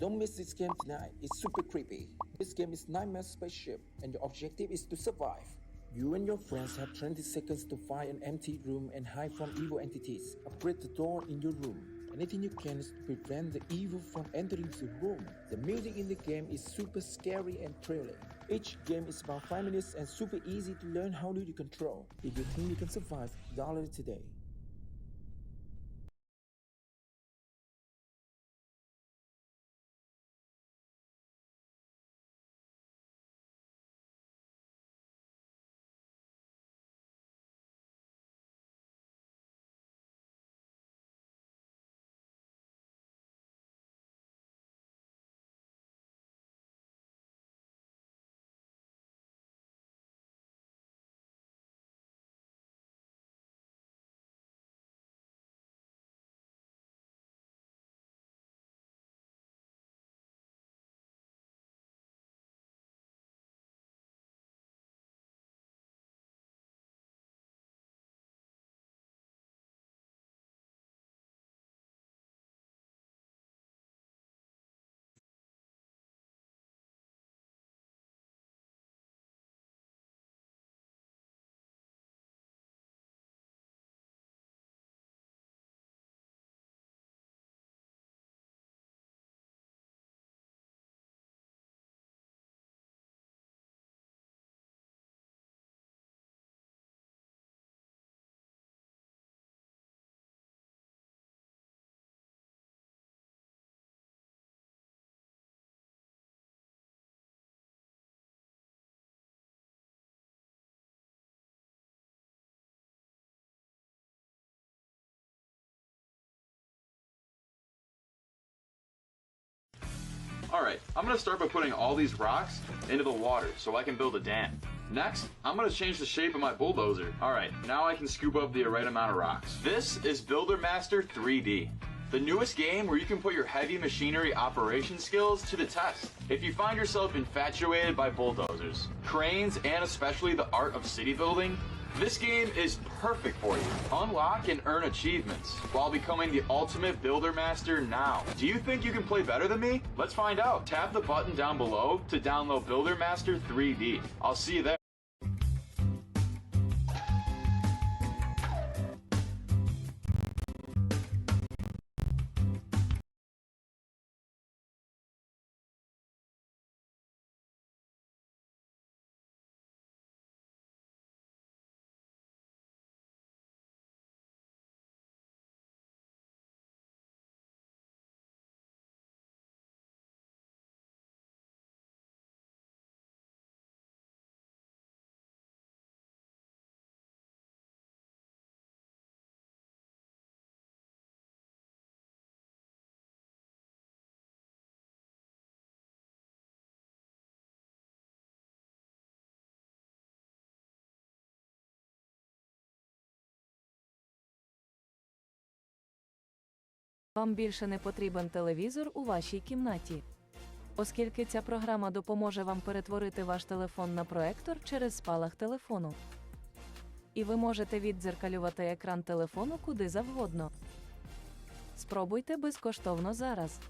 Don't miss this game tonight. It's super creepy. This game is Nightmare Spaceship, and your objective is to survive. You and your friends have 20 seconds to find an empty room and hide from evil entities. Upgrade the door in your room. Anything you can to prevent the evil from entering the room. The music in the game is super scary and thrilling. Each game is about 5 minutes and super easy to learn how to control. If you think you can survive, download it today. Alright, I'm gonna start by putting all these rocks into the water so I can build a dam. Next, I'm gonna change the shape of my bulldozer. Alright, now I can scoop up the right amount of rocks. This is Builder Master 3D. The newest game where you can put your heavy machinery operation skills to the test. If you find yourself infatuated by bulldozers, cranes, and especially the art of city building, this game is perfect for you. Unlock and earn achievements while becoming the ultimate builder master now. Do you think you can play better than me? Let's find out. Tap the button down below to download Builder Master 3D. I'll see you there. Вам більше не потрібен телевізор у вашій кімнаті. Оскільки ця програма допоможе вам перетворити ваш телефон на проектор через спалах телефону. І ви можете віддзеркалювати екран телефону куди завгодно. Спробуйте безкоштовно зараз.